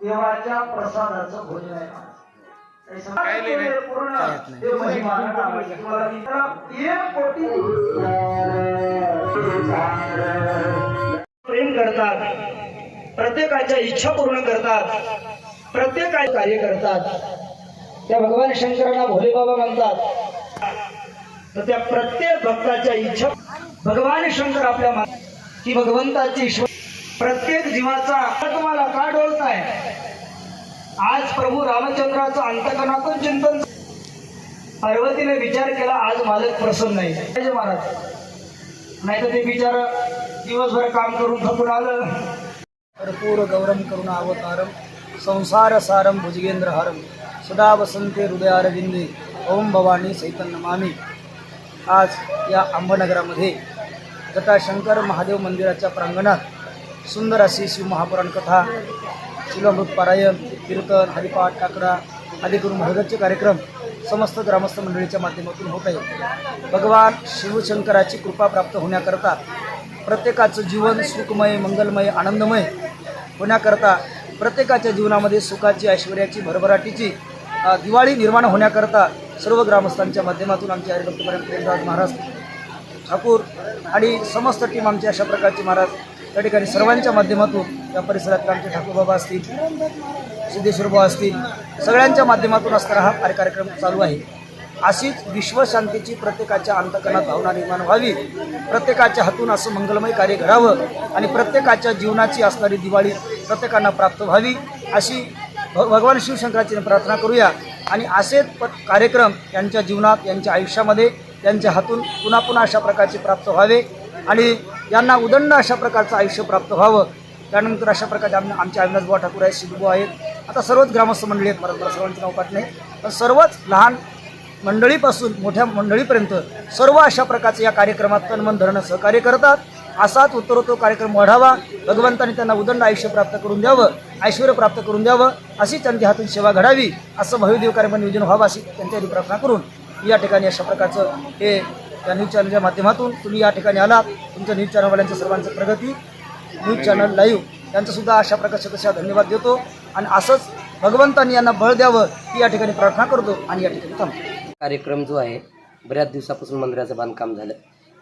देवाच्या प्रसादाचं भोजन आहे. काही समजलं? पूर्ण ते महिमा नावाची तुम्हाला मी तर एक कोटी प्रेम करतात. प्रत्येकाच्या इच्छा पूर्ण करतात. प्रत्येकाचे कार्य करतात. त्या भगवान शंकरांना भोले बाबा म्हणतात. तर त्या प्रत्येक भक्ताच्या इच्छा भगवान शंकर आपल्या की भगवंताची ईश्वर प्रत्येक जीवाचा तुम्हाला का डोळताय आज प्रभू रामचंद्राचं अंतकरणातून चिंतन पार्वतीने विचार केला आज मालक प्रसन्न नाही महाराज. नाही तर ते बिचार दिवसभर काम करून थकून आलं. भरपूर गौरम अवतारम संसार सारम भुजगेंद्र हारम. सदा वसंते हृदयारविंदे ओम भवानी सैतन नमामी आज या अंबनगरामध्ये जटाशंकर महादेव मंदिराच्या प्रांगणात सुंदर अशी शिव महापुराण कथा शिलामृत पारायण कीर्तन हरिपाठ टाकडा आदी करून भगतचे कार्यक्रम समस्त ग्रामस्थ मंडळीच्या माध्यमातून होत आहे भगवान शिवशंकराची कृपा प्राप्त होण्याकरता प्रत्येकाचं जीवन सुखमय मंगलमय आनंदमय होण्याकरता प्रत्येकाच्या जीवनामध्ये सुखाची ऐश्वर्याची भरभराटीची दिवाळी निर्माण होण्याकरता सर्व ग्रामस्थांच्या माध्यमातून आमचे हरिभक्तपर्यंत महाराज ठाकूर आणि समस्त टीम आमची अशा प्रकारची महाराज त्या ठिकाणी सर्वांच्या माध्यमातून या परिसरातले आमचे ठाकूर बाबा असतील सिद्धेश्वर बाबा असतील सगळ्यांच्या माध्यमातून असणारा हा कार्यक्रम चालू आहे. अशीच विश्वशांतीची प्रत्येकाच्या अंतकरणात भावना निर्माण व्हावी प्रत्येकाच्या हातून असं मंगलमय कार्य घडावं आणि प्रत्येकाच्या जीवनाची असणारी दिवाळी प्रत्येकांना प्राप्त व्हावी अशी भगवान शिवशंकराची प्रार्थना करूया. आणि असेच प कार्यक्रम यांच्या जीवनात यांच्या आयुष्यामध्ये त्यांच्या हातून पुन्हा पुन्हा अशा प्रकारचे प्राप्त व्हावे आणि यांना उदंड अशा प्रकारचं आयुष्य प्राप्त व्हावं. त्यानंतर अशा प्रकारचे आम आमचे अविनाश ठाकूर आहेत सिद्धुबुवा आहेत. आता सर्वच ग्रामस्थ मंडळी आहेत मला सर्वांचं नाव पाठ नाही. पण सर्वच लहान मंडळीपासून मोठ्या मंडळीपर्यंत सर्व अशा प्रकारचे या कार्यक्रमात तनमन धरणं सहकार्य करतात. असाच उत्तरोत्तर कार्यक्रम वाढावा. भगवंतांनी त्यांना उदंड आयुष्य प्राप्त करून द्यावं ऐश्वर प्राप्त करून द्यावं. अशी त्यांच्या हातून सेवा घडावी असं भव्यदेव कार्यक्रम नियोजन व्हावं अशी त्यांच्या प्रार्थना करून या ठिकाणी अशा प्रकारचं हे या न्यूज चॅनलच्या माध्यमातून तुम्ही या ठिकाणी आलात. तुमच्या न्यूज चॅनलवाल्यांचं सर्वांचं प्रगती न्यूज चॅनल लाईव्ह त्यांचंसुद्धा अशा प्रकारचे कशा धन्यवाद देतो. आणि असंच भगवंतांनी यांना बळ द्यावं ही या ठिकाणी प्रार्थना करतो आणि या ठिकाणी थांबतो. कार्यक्रम जो आहे बऱ्याच दिवसापासून मंदिराचं बांधकाम झालं.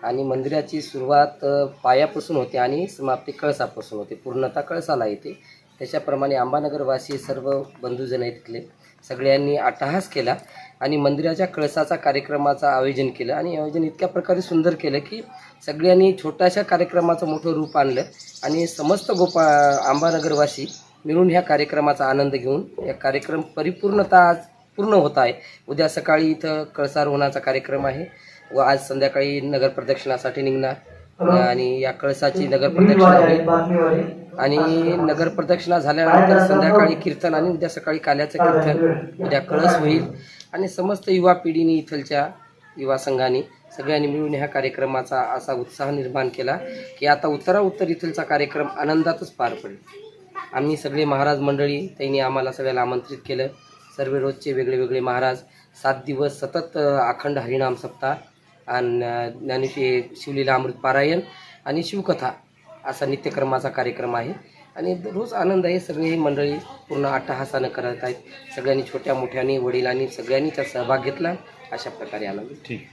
आणि मंदिराची सुरुवात पायापासून होते आणि समाप्ती कळसापासून होते. पूर्णतः कळसाला येते. त्याच्याप्रमाणे अंबानगरवासी सर्व बंधूजन आहेत तिथले सगळ्यांनी अट्टहास केला आणि मंदिराच्या कळसाचा कार्यक्रमाचं आयोजन केलं आणि आयोजन इतक्या प्रकारे सुंदर केलं की सगळ्यांनी छोट्याशा कार्यक्रमाचं मोठं रूप आणलं आणि समस्त गोपा अंबानगरवासी मिळून ह्या कार्यक्रमाचा आनंद घेऊन या कार्यक्रम परिपूर्णता आज पूर्ण होत आहे. उद्या सकाळी इथं कळसारोहणाचा कार्यक्रम आहे व आज संध्याकाळी नगर प्रदक्षिणासाठी निघणार. आणि या कळसाची नगर प्रदक्षिणा आणि नगर प्रदक्षिणा झाल्यानंतर संध्याकाळी कीर्तन आणि उद्या सकाळी काल्याचं कीर्तन उद्या कळस होईल. आणि समस्त युवा पिढीने इथलच्या युवा संघाने सगळ्यांनी मिळून ह्या कार्यक्रमाचा असा उत्साह निर्माण केला की आता उत्तरा उत्तर इथलचा कार्यक्रम आनंदातच पार पडेल. आम्ही सगळे महाराज मंडळी त्यांनी आम्हाला सगळ्याला आमंत्रित केलं. सर्व रोजचे वेगळे वेगळे महाराज सात दिवस सतत अखंड हरिणाम सप्ताह आणि अ, शिवलीला अमृत पारायण आणि शिवकथा असा नित्यक्रमाचा कार्यक्रम आहे. आणि रोज आनंद आहे. सगळी मंडळी पूर्ण अट्टहासानं करत आहेत. सगळ्यांनी छोट्या मोठ्यांनी वडिलांनी सगळ्यांनी त्यात सहभाग घेतला. अशा प्रकारे आनंद. ठीक.